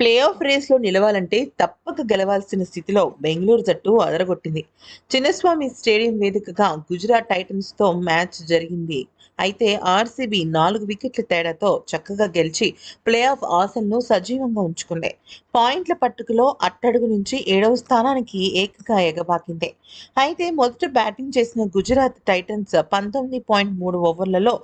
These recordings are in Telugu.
ప్లే ఆఫ్ రేస్లో నిలవాలంటే తప్పక గెలవాల్సిన స్థితిలో బెంగళూరు జట్టు అదరగొట్టింది. చిన్నస్వామి స్టేడియం వేదికగా గుజరాత్ టైటన్స్తో మ్యాచ్ జరిగింది. అయితే ఆర్సీబీ నాలుగు వికెట్ల తేడాతో చక్కగా గెలిచి ప్లే ఆఫ్ ఆశలను సజీవంగా ఉంచుకుంది. పాయింట్ల పట్టుకలో అట్టడుగు నుంచి ఏడవ స్థానానికి ఏకంగా ఎగబాకింది. అయితే మొదట బ్యాటింగ్ చేసిన గుజరాత్ టైటన్స్ పంతొమ్మిది పాయింట్ మూడు ఓవర్లలో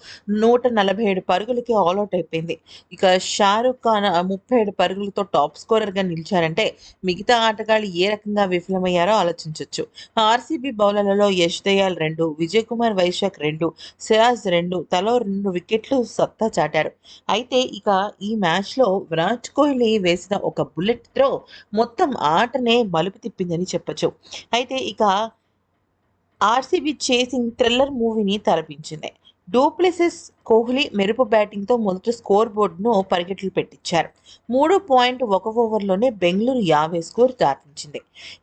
నూట నలభై ఏడు పరుగులకి ఆల్అౌట్ అయిపోయింది. ఇక షారుఖ్ ఖాన్ ముప్పై ఏడు పరుగులతో టాప్ స్కోరర్గా నిలిచారంటే మిగతా ఆటగాళ్ళు ఏ రకంగా విఫలమయ్యారో ఆలోచించవచ్చు ఆర్సీబీ బౌలర్లలో యష్ దయాల్ రెండు విజయ్ కుమార్ వైశాఖ్ రెండు సిరాజ్ రెండు తలో రెండు వికెట్లు సత్తా చాటారు. అయితే ఇక ఈ మ్యాచ్లో విరాట్ కోహ్లీ వేసిన ఒక బుల్లెట్ త్రో మొత్తం ఆటనే మలుపు తిప్పిందని చెప్పొచ్చు. అయితే ఇక ఆర్సీబీ చేసింగ్ థ్రిల్లర్ మూవీని తలపించింది డూప్లెసిస్ కోహ్లీ మెరుపు బ్యాటింగ్తో మొదట స్కోర్ బోర్డును పరిగెట్లు పెట్టించారు. మూడు పాయింట్ ఒక ఓవర్లోనే బెంగళూరు యాభై స్కోర్ దాటించింది.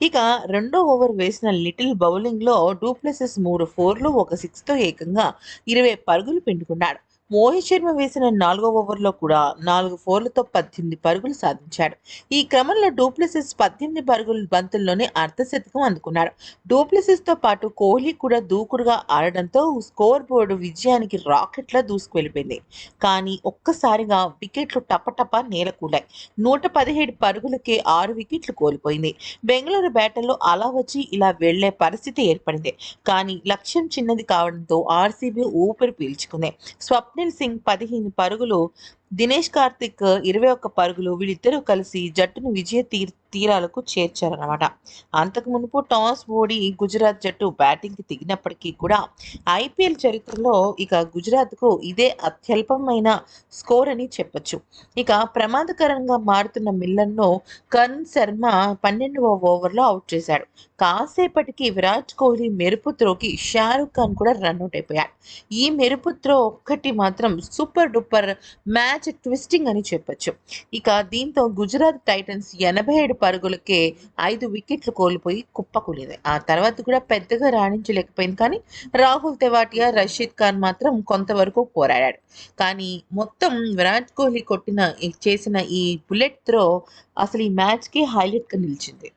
ఇక రెండో ఓవర్ వేసిన లిటిల్ బౌలింగ్లో డూప్లెసిస్ మూడు ఫోర్లు ఒక సిక్స్తో ఏకంగా ఇరవై పరుగులు పిండుకున్నాడు. మోహిత్ శర్మ వేసిన నాలుగో ఓవర్లో కూడా నాలుగు ఫోర్లతో పద్దెనిమిది పరుగులు సాధించాడు. ఈ క్రమంలో డూప్లెసిస్ పద్దెనిమిది పరుగుల బంతుల్లోనే అర్ధశతకం అందుకున్నాడు. డూప్లెసిస్తో పాటు కోహ్లీ కూడా దూకుడుగా ఆడడంతో స్కోర్ బోర్డు విజయానికి రాకెట్లా దూసుకువెళ్ళిపోయింది. కానీ ఒక్కసారిగా వికెట్లు టపటప నేలకూలాయి. నూట పదిహేడు పరుగులకే ఆరు వికెట్లు కోల్పోయింది. బెంగళూరు బ్యాటర్లో అలా వచ్చి ఇలా వెళ్ళే పరిస్థితి ఏర్పడింది. కానీ లక్ష్యం చిన్నది కావడంతో ఆర్సీబీ ఊపిరి పీల్చుకుంది. స్వప్నిల్ సింగ్ పదిహేను పరుగులు దినేష్ కార్తిక్ ఇరవై ఒక్క పరుగులు వీళ్ళిద్దరూ కలిసి జట్టును విజయ తీర్ తీరాలకు చేర్చారన్నమాట. అంతకు మునుపు టాస్ ఓడి గుజరాత్ జట్టు బ్యాటింగ్కి దిగినప్పటికీ కూడా ఐపీఎల్ చరిత్రలో ఇక గుజరాత్కు ఇదే అత్యల్పమైన స్కోర్ అని చెప్పొచ్చు. ఇక ప్రమాదకరంగా మారుతున్న మిల్లర్ను కర్ణ్ శర్మ పన్నెండవ ఓవర్లో అవుట్ చేశాడు. కాసేపటికి విరాట్ కోహ్లీ మెరుపు త్రోకి షారుఖ్ ఖాన్ కూడా రన్అట్ అయిపోయాడు. ఈ మెరుపు త్రో ఒక్కటి మాత్రం సూపర్ డూపర్ మ్యాచ్ ట్విస్టింగ్ అని చెప్పొచ్చు. ఇక దీంతో గుజరాత్ టైటన్స్ ఎనభై ఏడు పరుగులకే ఐదు వికెట్లు కోల్పోయి కుప్పకూలింది. ఆ తర్వాత కూడా పెద్దగా రాణించలేకపోయింది. కానీ రాహుల్ తెవాటియా రషీద్ ఖాన్ మాత్రం కొంతవరకు పోరాడాడు కానీ మొత్తం విరాట్ కోహ్లీ కొట్టిన చేసిన ఈ బుల్లెట్ త్రో అసలు ఈ మ్యాచ్కి హైలైట్గా నిలిచింది.